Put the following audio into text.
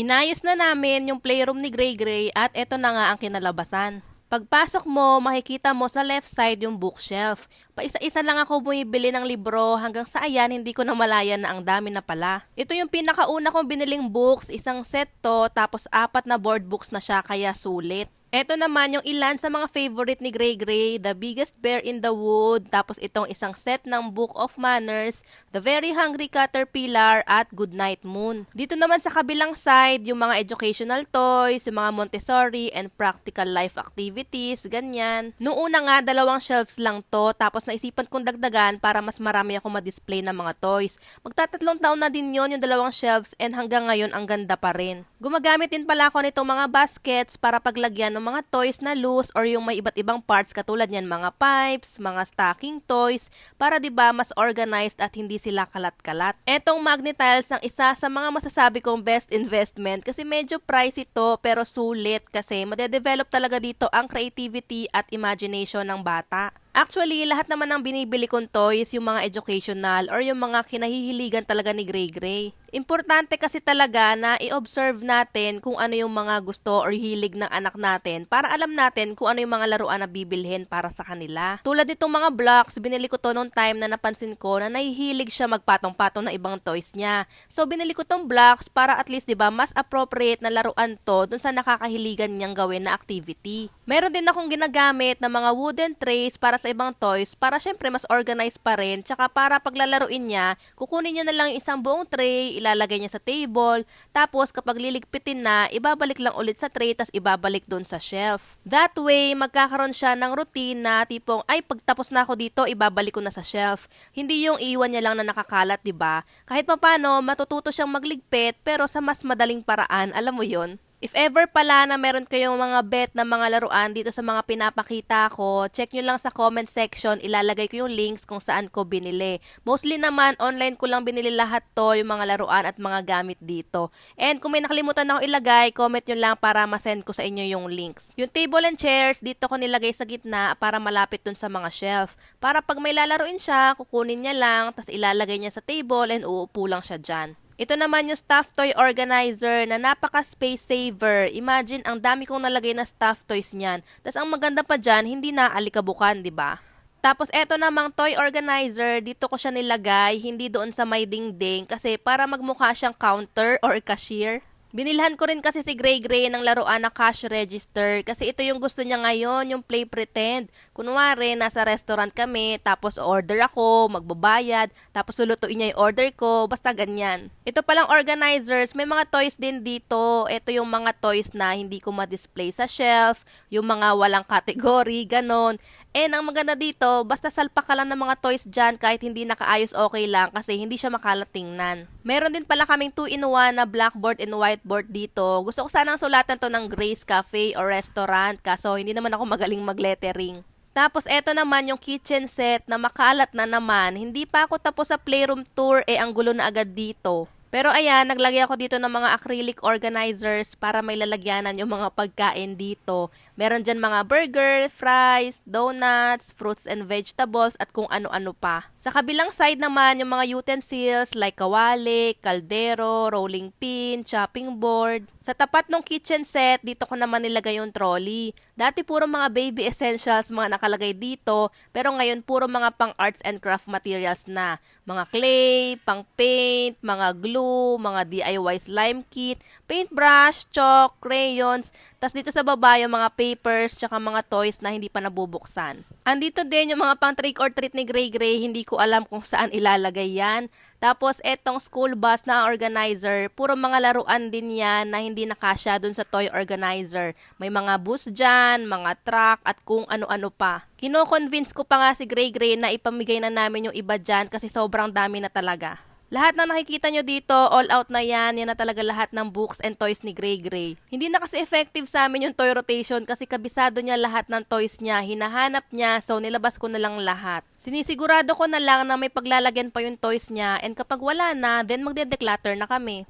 Inayos na namin yung playroom ni Gray Gray at eto na nga ang kinalabasan. Pagpasok mo, makikita mo sa left side yung bookshelf. Paisa-isa lang ako bumibili ng libro hanggang sa ayan hindi ko namalayan na ang dami na pala. Ito yung pinakauna kong biniling books, isang set to, tapos apat na board books na siya kaya sulit. Ito naman yung ilan sa mga favorite ni Gray Gray, The Biggest Bear in the Wood, tapos itong isang set ng Book of Manners, The Very Hungry Caterpillar, at Goodnight Moon. Dito naman sa kabilang side, yung mga educational toys, yung mga Montessori and practical life activities, ganyan. Noong una nga, dalawang shelves lang to, tapos naisipan kong dagdagan para mas marami ako ma-display ng mga toys. Magtatatlong taon na din yon yung dalawang shelves and hanggang ngayon ang ganda pa rin. Gumagamit din pala ako nitong mga baskets para paglagyan ng mga toys na loose or yung may iba't ibang parts katulad niyan mga pipes, mga stocking toys para 'di ba mas organized at hindi sila kalat-kalat. Etong Magnetiles ang isa sa mga masasabi kong best investment kasi medyo pricey ito pero sulit kasi madedevelop talaga dito ang creativity at imagination ng bata. Actually, lahat naman ng binibili kong toys, yung mga educational or yung mga kinahihiligan talaga ni Gray Gray. Importante kasi talaga na i-observe natin kung ano yung mga gusto or hilig ng anak natin para alam natin kung ano yung mga laruan na bibilhin para sa kanila. Tulad nitong mga blocks, binili ko to noong time na napansin ko na nahihilig siya magpatong-patong ng ibang toys niya. So binili ko tong blocks para at least 'di ba mas appropriate na laruan to dun sa nakakahiligan niyang gawin na activity. Meron din akong ginagamit na mga wooden trays para sa ibang toys para syempre mas organized pa rin. Tsaka para paglalaruin niya, kukunin niya na lang isang buong tray, ilalagay niya sa table, tapos kapag liligpitin na, ibabalik lang ulit sa tray, tas ibabalik doon sa shelf. That way, magkakaroon siya ng routine na tipong, ay pagtapos na ako dito, ibabalik ko na sa shelf. Hindi yung iwan niya lang na nakakalat, 'di ba? Kahit papano, matututo siyang magligpit, pero sa mas madaling paraan, alam mo yon If ever pala na meron kayong mga bet na mga laruan dito sa mga pinapakita ko, check nyo lang sa comment section, ilalagay ko yung links kung saan ko binili. Mostly naman, online ko lang binili lahat to, yung mga laruan at mga gamit dito. And kung may nakalimutan ako ilagay, comment nyo lang para masend ko sa inyo yung links. Yung table and chairs, dito ko nilagay sa gitna para malapit dun sa mga shelf. Para pag may lalaruin siya, kukunin niya lang, tas ilalagay niya sa table and uupo lang siya dyan. Ito naman yung stuffed toy organizer na napaka space saver. Imagine, ang dami kong nalagay na stuffed toys niyan. Tapos ang maganda pa dyan, hindi na alikabukan, di ba? Tapos eto namang toy organizer, dito ko siya nilagay, hindi doon sa may dingding kasi para magmukha siyang counter or cashier. Binilhan ko rin kasi si Gray Gray ng laruan na cash register kasi ito yung gusto niya ngayon, yung play pretend. Kunwari, nasa restaurant kami, tapos order ako, magbabayad, tapos sulutuin niya yung order ko, basta ganyan. Ito palang organizers, may mga toys din dito. Ito yung mga toys na hindi ko ma-display sa shelf, yung mga walang category, ganon. And ang maganda dito, basta salpa ka lang ng mga toys dyan kahit hindi nakaayos okay lang kasi hindi siya makalat tingnan. Meron din pala kaming 2-in-1 na blackboard and whiteboard dito. Gusto ko sanang sulatan to ng Grace Cafe or restaurant kaso hindi naman ako magaling mag-lettering. Tapos eto naman yung kitchen set na makalat na naman. Hindi pa ako tapos sa playroom tour eh ang gulo na agad dito. Pero ayan, naglagay ako dito ng mga acrylic organizers para may lalagyanan yung mga pagkain dito. Meron dyan mga burger, fries, donuts, fruits and vegetables at kung ano-ano pa. Sa kabilang side naman, yung mga utensils like kawali, kaldero, rolling pin, chopping board. Sa tapat ng kitchen set, dito ko naman nilagay yung trolley. Dati puro mga baby essentials mga nakalagay dito, pero ngayon puro mga pang arts and craft materials na. Mga clay, pang paint, mga glue, mga DIY slime kit, paintbrush, chalk, crayons, tas dito sa baba yung mga papers, tsaka mga toys na hindi pa nabubuksan. Andito din yung mga pang trick or treat ni Gray Gray, hindi ko alam kung saan ilalagay yan. Tapos etong school bus na organizer, puro mga laruan din yan na hindi nakasya dun sa toy organizer. May mga bus dyan, mga truck at kung ano-ano pa. Kino-convince ko pa nga si Gray Gray na ipamigay na namin yung iba dyan kasi sobrang dami na talaga. Lahat na nakikita nyo dito, all out na yan. Yan na talaga lahat ng books and toys ni Gray Gray. Hindi na kasi effective sa amin yung toy rotation kasi kabisado niya lahat ng toys niya. Hinahanap niya, so nilabas ko na lang lahat. Sinisigurado ko na lang na may paglalagyan pa yung toys niya and kapag wala na, then magde-declutter na kami.